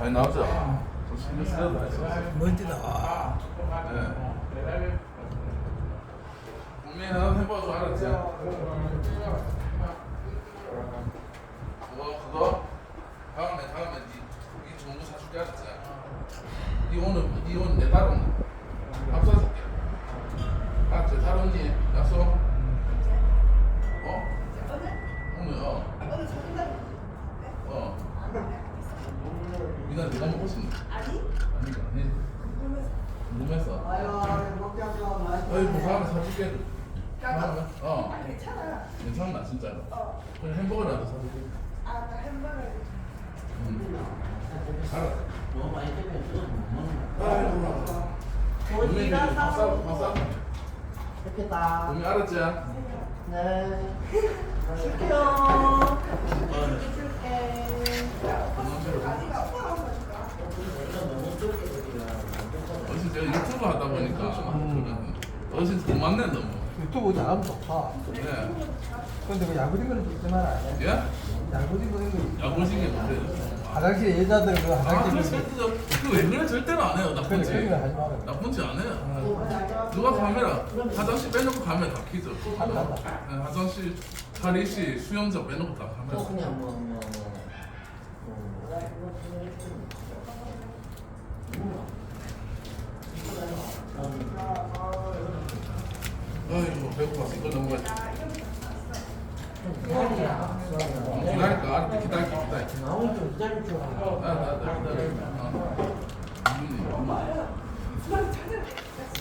잘 나오죠. 좀 신경 쓰여도 했어. 먼지다. 와. 네. 국민 하나 해봐줘 알았지? 그거 그거 다음에 다음에 니, 거 사줄게 알았지? 니 오늘 니 오늘 내딸 온다. 밥 사줄게. 알았지? 딸 언니 약속. 어? 오늘 어. 어. 미나 내가 먹고 싶네. 아니까 아니. 궁금했어. 아이고 다음에 사줄게. 다음에 어 괜찮나 진짜로. 그럼 햄버거라도 사줄게. 응. 알았어. 너무 많이 때문에 못 먹는 거야. 아이고. 국민이 밥 사, 밥 사. 좋겠다. 알았지? 네. 줄게요. 어르신 제가 유튜브 하다 보니까 어르신 돈 많네 너무. 유튜브 잘하면 좋다. 네. 근데 그 야구진 거는 찍지 마라. 예? 야구진 거는 거. 야구식이 못해요. 화장실 여자들 그 아, 화장실 그그 절대로 그왜 그래 절대로 안 해요. 나쁜 그래 짓. 거 하지 마라. 나쁜 짓안 해요. 어. 누가 카메라 화장실 빼놓고 카메라 다 키죠. 한다. 네, 화장실 탈의실 수영장 빼놓고 다또 카메라. 그냥 뭐, 뭐, 뭐. 아이고 배고파서 이거. 수학이야. 기다릴까? 알았다 기다릴게 기다릴게. 나 오늘 좀 기다릴 줄 알아. 나나나 기다려.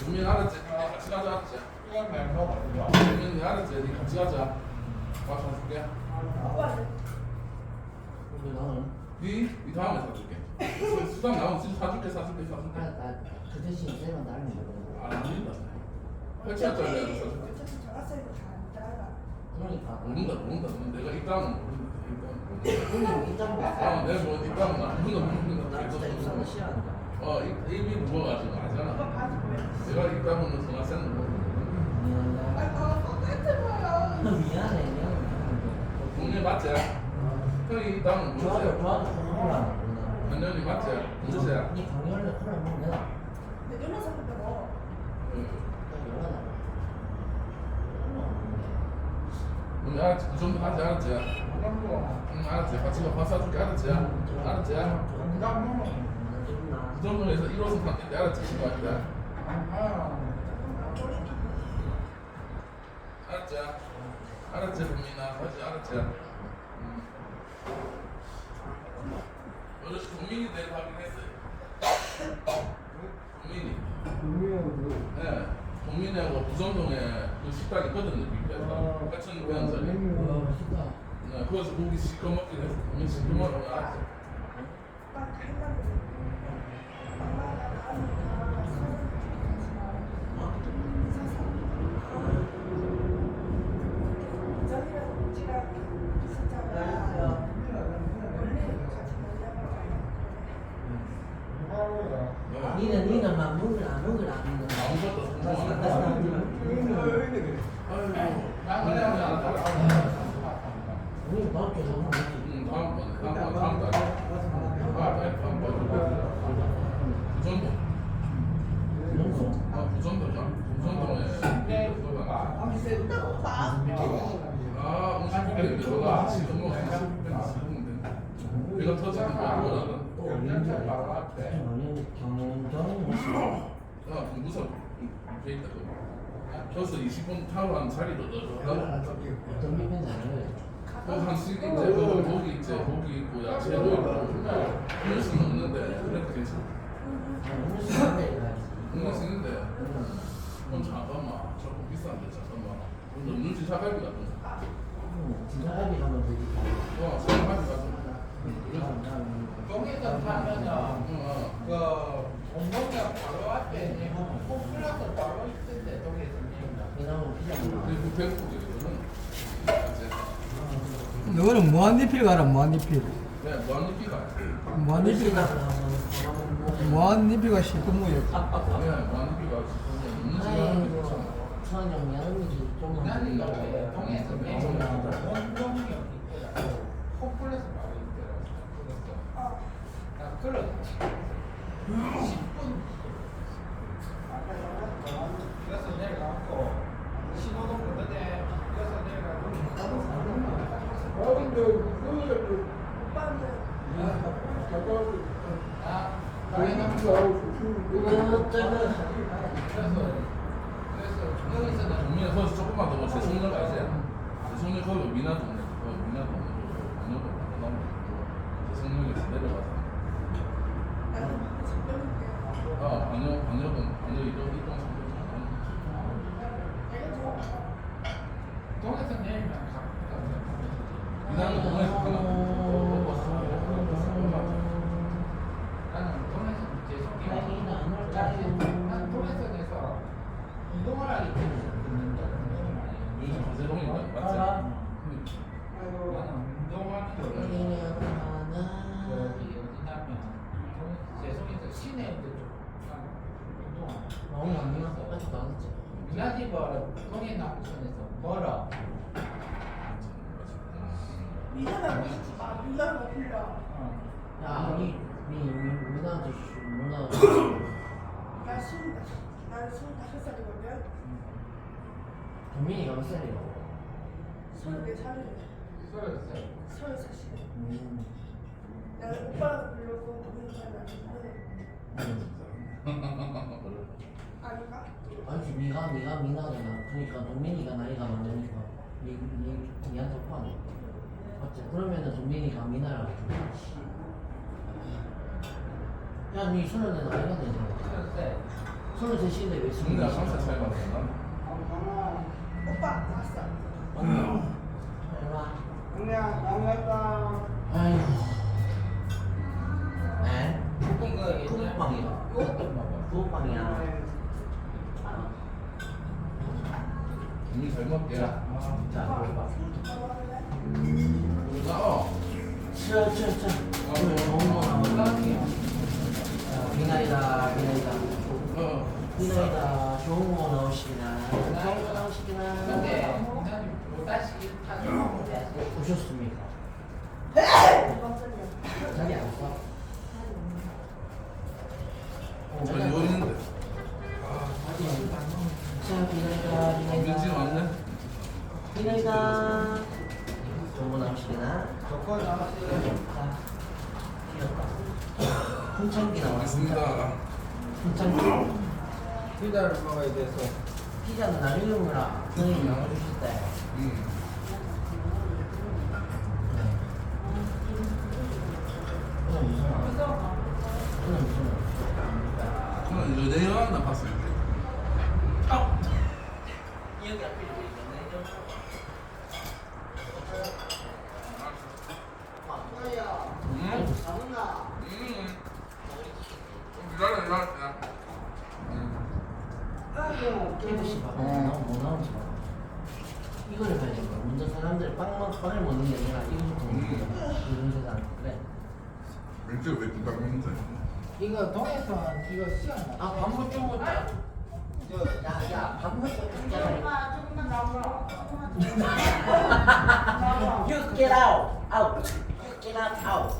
국민 알았지? 니 같이 가자 알았지? 국민 알았지? 니 같이 가자. 밥 사줄게. 근데 나는 니? 니 다음에 사줄게. 수- 수당 나오면 진짜 사줄게 사줄게 사줄게. 아, 나그 대신 쌤은 나를 모르는 안 합니다. 회차짜리 사줄게. 그러니까. 모른다 모른다. 내가 모른다. 형님 일단 뭐. 아, 내가 뭐 모른다. 나 진짜 이상한 싫어한다. 어, 입- 입이 무거워가지고 알잖아. 내가 입담은 전화세는 모르는데. 미안해. 미안해. 맞지? 형이. 좋아도 콜라 모르나. 현현이 맞지? 모르세요? 니 강렬에 콜라 먹는 내가 응. 국민 알았지? 그 정도 하지 알았지? 응 알았지? 같이 가밥 사줄게 알았지? 알았지? 그 정도로 해서 1호선 갔는데 알았지? 신고하기다 알았지? 알았지 국민아 알았지? 알았지? 응. 어르신 국민이 내일 확인했어요 국민이 네 국민이하고 부정동에 그 식당 있거든요 밑에서 8,600원짜리 어, 쉽다. 네, 거기서 고기 시켜 먹긴 했어 국민 시켜 먹으면 알았지? 네. 니는 니는 막 먹으라 먹으라 니는. 우리 밖에 너무 먹지. 응, 다음번에, 다음번에, 다음 달에. 아, 네, 다음번에. 부전도. 영수. 아, 부전도죠. 부전도에. 아, 음식 볶는데 너가 지금 뭐 음식 볶는데 배가 터지는 거야, 뭐라든. 또 언제 알아? 저는 경경 무슨. 아, 무서 돼 있다, 그거. 버스 20분 타고 한 자리로 넣어줘. 어떤 비빔 잘해. 그 한식 이제 그 고기 이제 고기 있고 야채도 있고 음식은 없는데 그래도 괜찮아. 음식 있는데 그럼 잠깐만 조금 비싼데 잠깐만 그럼 없는 지 사갈비 같은 거. 진짜 갈비 가면 되지. 어 사갈비 같은 거. 거기서 타면은 어, 그 공동역 바로 앞에 바로 배고프거든. 이제 너는 무한리필 가라 무한리필. 네 무한리필 가. 무한리필 가. 무한리필가 실컷 모여. 네 무한리필가 없는 시간 아이고, 괜찮아. 천영 양미지 좀 나는. 이제 동에서 내려 Não, não, não. 동민이가 몇 살이야? 스물네 살이래. 서울서 서른 살이래. 음. 나는 오빠가 불렀고 동생이 나는데 아닌가? 아니지, 니가, 니가 미나잖아. 그러니까 동민이가 나이가 많으니까. 니, 니, 니한테 오빠 아니야? 맞지? 그러면은 동민이가 미나라고. 야, 니 서른에 나이가 되잖아. 서울서 서른 셋인데 왜 스물 승리가 3살 차이 나서 오빠 왔어. 얼마? 그냥 나갔다. 아이고. 네? 이거 붕어빵이야. 이것도 먹어. 붕어빵이야. 이미 잘 먹게 자, 먹어봐. 어 쳐, 쳐, 쳐. 오늘 좋은 거 나온다. 자, 미나이다, 미나 이다. 어. 미나이다, 좋은 거 나오시기나. 좋은 거 나오시기나. 근데 나는 못다시 타는 오셨습니까? 자기 안 써? 어, 저 이거 있는데 자, 미나이다, 민지 미나이다. 왔네 미나이다. 좋은 거 나오시기나. 저거 나왔어요. 자, 귀엽다. 풍창기 나왔습니다. 맞습니다 풍창기. 피자를 먹어야 돼서 피자는 먹으라. 선생님이 나눠주실 때. 음. 그건 무슨 말? 그건 무슨 말? 저는 이거 내가 나 봤을 때 여기 앞에 있네. 음. 음. 기다려 기다려 음. 케이블씨 봐. 어. 뭐 나오지 마. 이거를 봐야 돼. 먼저 사람들 빵만 빵을 먹는 게 아니라 이거부터 먹는 거야. 이런 세상. 그래. 민지 왜 먹는데 이거 동해서 이거 시험 아, 밥물 좀 먹자. 야, 야, 밥 먹자. You get out. Out. You get out. Out.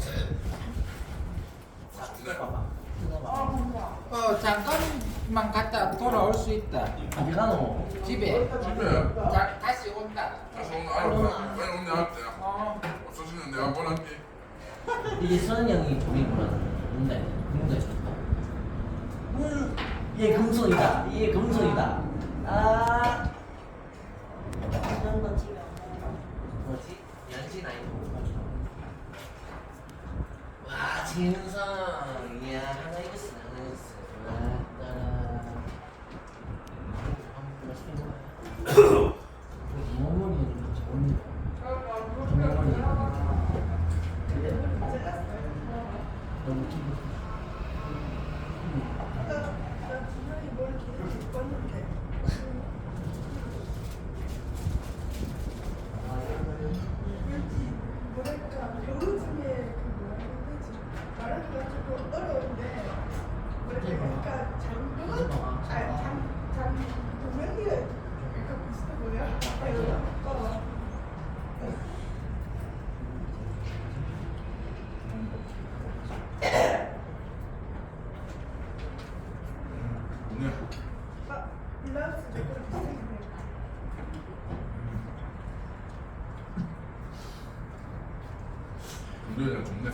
자, 이거 봐봐. 이거 봐봐. 어 잠깐만 갔다 돌아올 수 있다 어디 가노? 집에 집에 자, 다시 온다 다시 오늘 알았다 빨리 오늘 할때 어 없어지면 내가 보낼게 이게 선이 형이 보이구나. 뭔데? 뭔데? 음, 얘 금손이다. 얘 금손이다. 아. 이런 거 찍어. 뭐지? 연신 아니고. 와, 진성. 이야, 하나 이겼어. 하나 이겼어. 와, 따라. 맛있게 먹어. 어머니 진짜 어머니. 어머니. 너무 기분. 나 분명히 뭘 계속 껐는데. 왠지 뭐랄까 겨울 중에 그 뭐라 해야 되지? 말하기가 좀 우리가 좋네.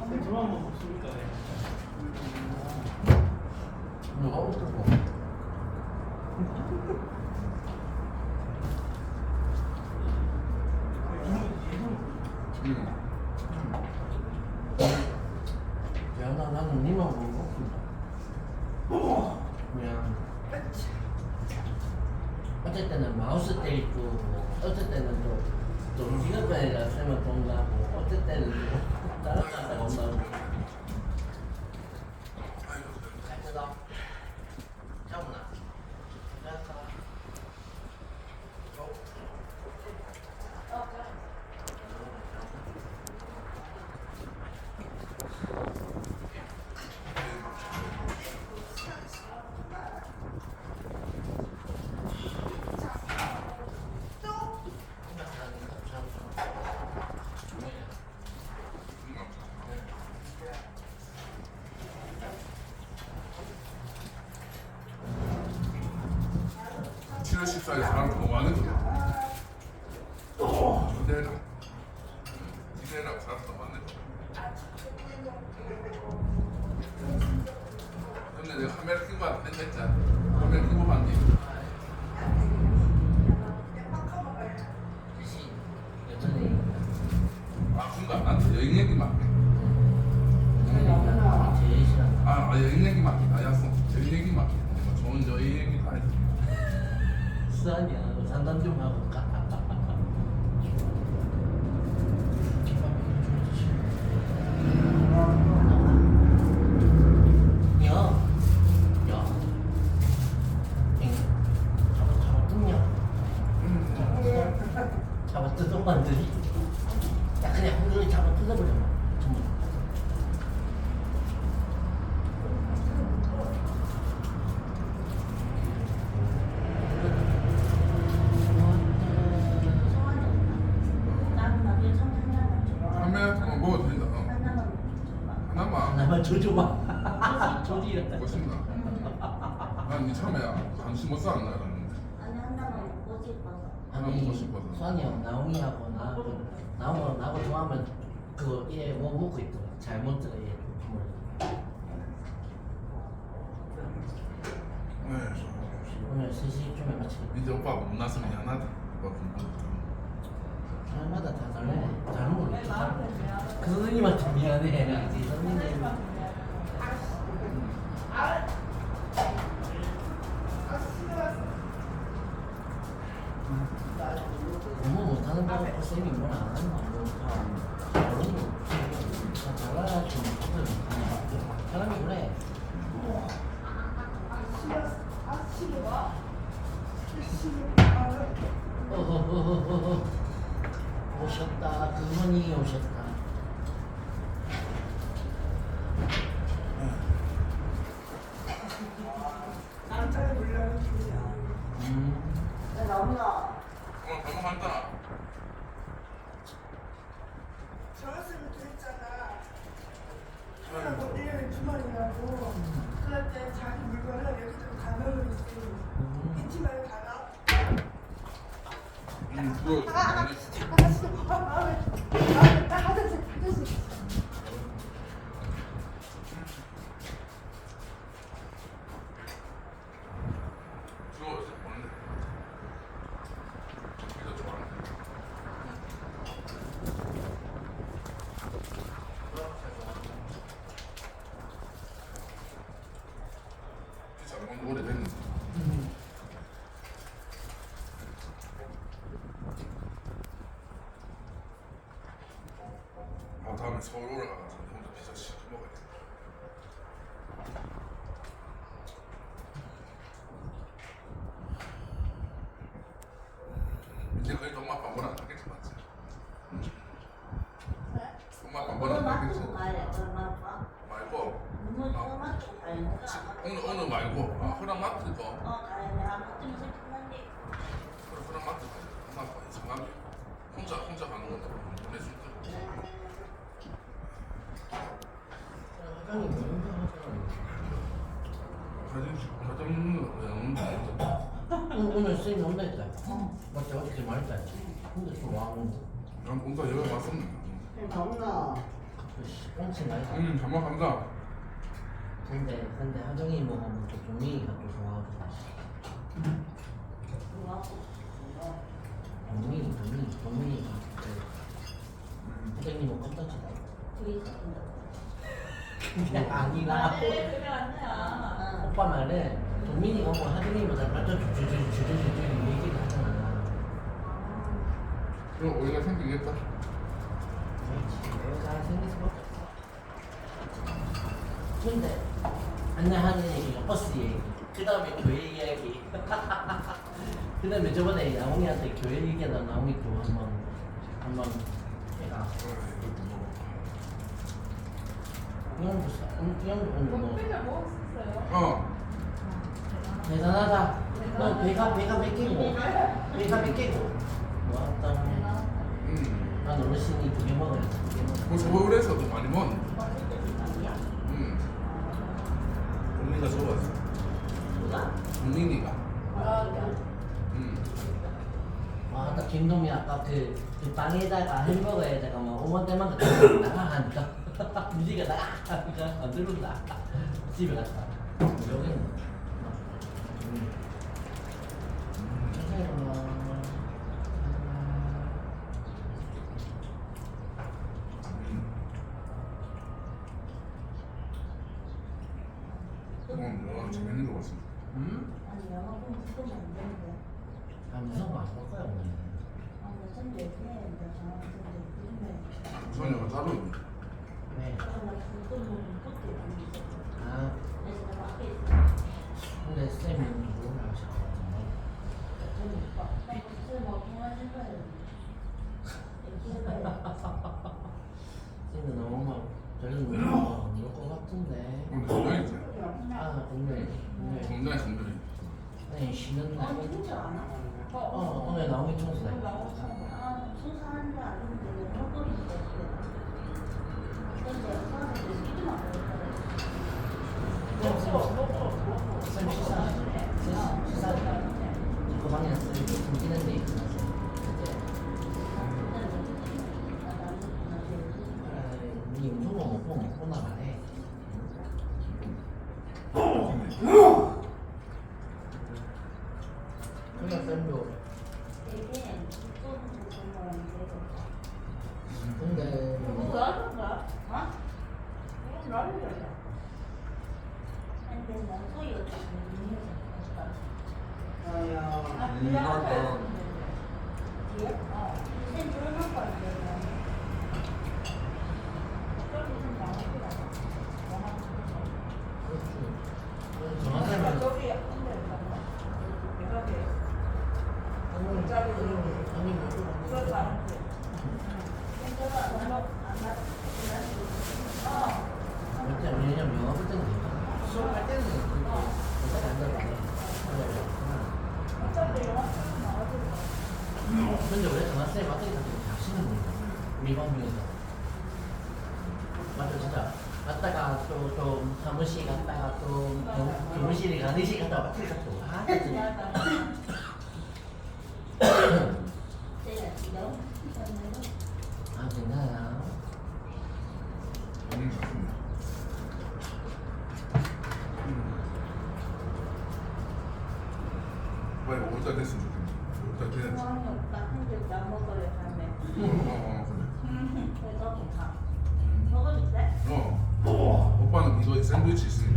근데 그만 뭐 먹습니까? 네. 누가 어떻고? 응. 야, 나, 나는 니만 보고 그냥 어쩔 때는 마우스 뭐 어쩔 때는 또, 또 기업관에다 쓰면 돈 나고 때는 또 다른 돈 나고 24에서 나랑 통화하는 거 수환이야. 너 상담 좀 하고 가 야, 야, 엥, 잡아, 잡아 뜯냐? 잡아 뜯어 만들이. 야, 그냥 한 그릇 잡아 뜯어버려. 전부. 카메라 켜고 먹어도 된다. 어. 하나만. 하나만 줘줘봐. 조지라. 멋있다. 난네 처음에 관심 못 쌓았나 그랬는데. 하나 먹고 싶어서. 수환이 형, 나옹이하고 나, 그, 나하고, 나하고 좋아하면 그거 얘뭐 먹고 있더라. 잘 먹더라, 얘. 네. 오늘 3시쯤에 마치 이제 오빠 못 나서 미안하다. 오빠 공부. 사람마다 다 다르네. 다른 거 있어. 그 선생님한테 미안해. 이 선생님. 오셨다. 그분이 오셨다. 남자를 놀라는 중이야. 음. 오늘 방금 한다. 저였으면 했잖아. 하라고 1년에 두 번이라고. 그럴 때 자기 물건을 여기저기 가면으로 있으니 잊지 말고 가라. 음, 그거. 아, 아니, 아, 진짜. 아, 아, 왜. 아, 나 하자, 하자. 그거 어디서 보는데? 이거 좋아하는데. 진짜 너무 오래됐는데. 아 다음에 서울 올라가서 혼자 피자 시켜 먹어야겠다. 이제 거의 엄마 아빠 뭐라 안 하겠지 맞지? 엄마 아빠 뭐라 안 하겠지? 말고. 오늘 오늘 말고. 아 허락 마트 거 그래 허락마트 거 엄마 아빠 이상하게 혼자 혼자 가는 건데 보내줄 때 오늘 쌤이 온다 했다. 맞지? 어저께 말했다. 근데 좀 와고. 난 온다 여기 왔었는데. 겁나. 꽁치 말이다. 음, 정말 감사. 근데 근데 하정이 먹으면 또 종민이가 또 좋아하거든. 종민이 종민이 종민이가 그 하정이 뭐 껍데기다. 그게 아니라 오빠 말은 종 민이가 뭐 하정이보다 발전 주주주주주주 얘기를 하잖아. 그럼 오히려 생기겠다. 그렇지. 내가 생길 수밖에. 근데 안내하는 얘기가 버스 얘기. 그 다음에 교회 이야기. 그 다음에 저번에 나홍이한테 교회 얘기하다 나홍이 또 한번 한번 얘가 이형도 이형도 오늘 뭐 껍데기 먹었었어요. 어. 대단하다. 너 배가 배가 몇 개고 배가 몇 개고. 왔다. 음. 난 어르신이 두 개 먹어야지. 뭐 서울에서도 많이 먹었네. 음. 국민이가 좋아했어. 누가? 국민이가. 아, 음. 아, 아까 김동민 아까 그, 그 방에다가 햄버거에다가 막 오만 대만 나가 하니까 미리가 나가 하니까 안 들어온다 집에 갔다 여기는 음. 어, 재밌는 거 봤어. 음? 아 거안 오늘. 따로 있네. 아 근데 쌤이 누구를 하셨거든요 쌤은 너무 막 별로 못 먹을 것 같은데. 오늘 동명이지. 아 오늘 오늘. 동명이 동명이. 네 쉬는 날. 어, 어, 오늘 나오기 청소다. 쌤 시사, 시사, 시사. 그 방에 쌤 숨기는 데 있어서. 이 음성도 못 보면 못 보나 말해. 그냥 쌤도 근데 누구 나왔던가? 어? 누구 나왔던가? 아야. 아, 그냥 앞에 어. 그렇지. 정확하면 저기 한대 있잖아. 내가 돼. 짜리 아니 뭐 그걸 말하는데. 진짜 왜냐면 영화 볼 때는 수업할 때는 그렇게 어차피 안 들어가네. 어차피 영화 찍으면 나와도 근데 왜 전화쌤 왔더니 갑자기 자신은 거야? 우리 반 중에서. 맞아 진짜 갔다가 또 또 사무실 갔다가 또 교- 교무실에 가는 시 갔다가 왔더니 갔다 와. 아 진짜. 아 괜찮아. 음, 맞습니다. 음. 빨리 5월달 됐으면 좋겠네. 5월달 되는지. 어, 어, 그래. 어. 오빠는 이거 샌드위치 있으니까.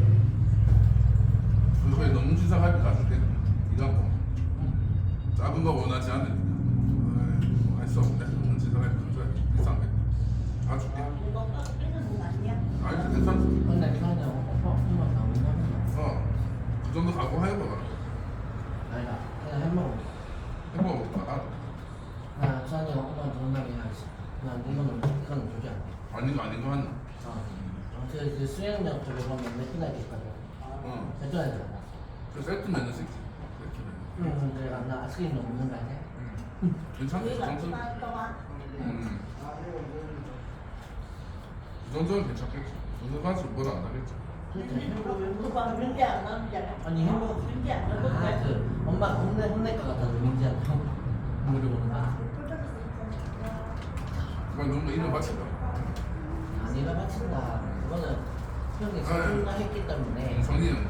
이거는 이거는 주지 않아. 아닌 거 아닌 거 하나. 어. 그, 그 수영장 쪽에 보면 맥주나이트 있거든. 어. 맥주나이트 알아? 그 세트면은 세트. 세트면. 응, 근데 나 아이스크림 먹는 거 아니야? 음. 괜찮아. 그 정도. 음. 그 정도는 괜찮겠지. 그 정도 가지고 뭐라 안 하겠지. 아니 아, 나오잖아. 그 엄마 혼내 혼낼 것 같아서 민지한테 물어보 막 너무 이름 바친다. 아니가 바친다. 그거는 형이 성인가 했기 때문에. 성리는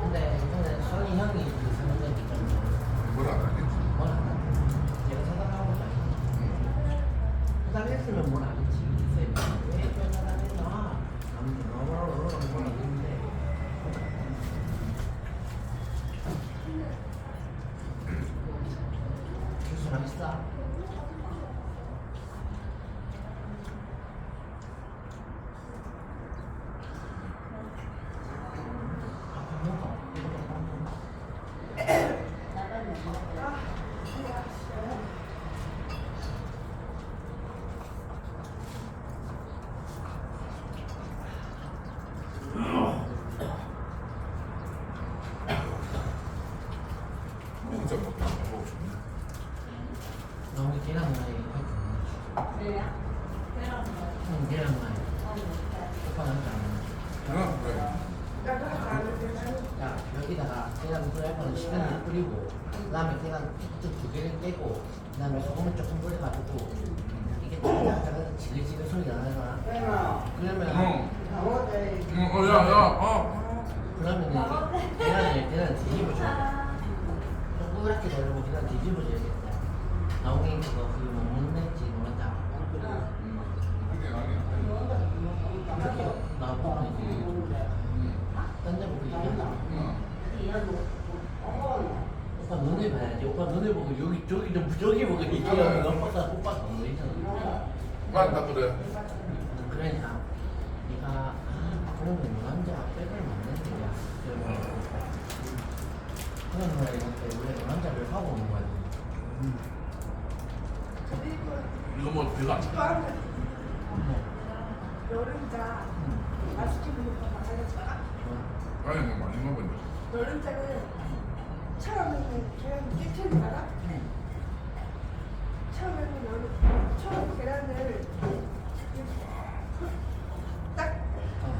근데 이거는 성인 형이 그 성인이기 때문에 뭐라 안 하겠지. 뭘 안 해. 제가 차단하고 다니. 차단했으면 뭘 안 했지. 쌤이 왜 차단했나? 아무튼 어머러러러 뭘 했는데. 주스 맛있어? 밥 먹어. 이거 밥 먹어. 싶네. 나 오늘 계란? 그래야 응, 계란 후라이. 오빠 남자 안 그냥 그래. 야, 여기다가 계란 거는 시간을 뿌리고, 그 다음에 계란 쭉두 개를 떼고, 그 다음에 소금을 조금 뿌려가지고, 이게 딱딱하면 지글지글 소리가 나잖아. 그러면, 응. 어제 응, 어, 야, 야, 어. 그러면은 이제 계란을, 계란 뒤집어줘. 동그랗게 돌리고 계란 뒤집어줘야겠다. 나오긴 그거, 그거 뭐 먹는지 모른다. 이제. 응. 오빠 눈을 봐야지. 오빠 눈을 보고 여기 저기 좀 저기 보고 얘기하면 오빠가 오빠가 안 보이잖아. 맞다 그래. 그러니까 네가 아, 그러면 남자 백을 맞는데야. 그런 거야 이런데 우리가 남자를 하고 오는 거야. 이거 뭐 별로 안 가지 여름자 맛있게 먹는 거 알려줄까? 아니 뭐 많이 먹었네. 여름자는 처음에는 계란 깨트리는 알아?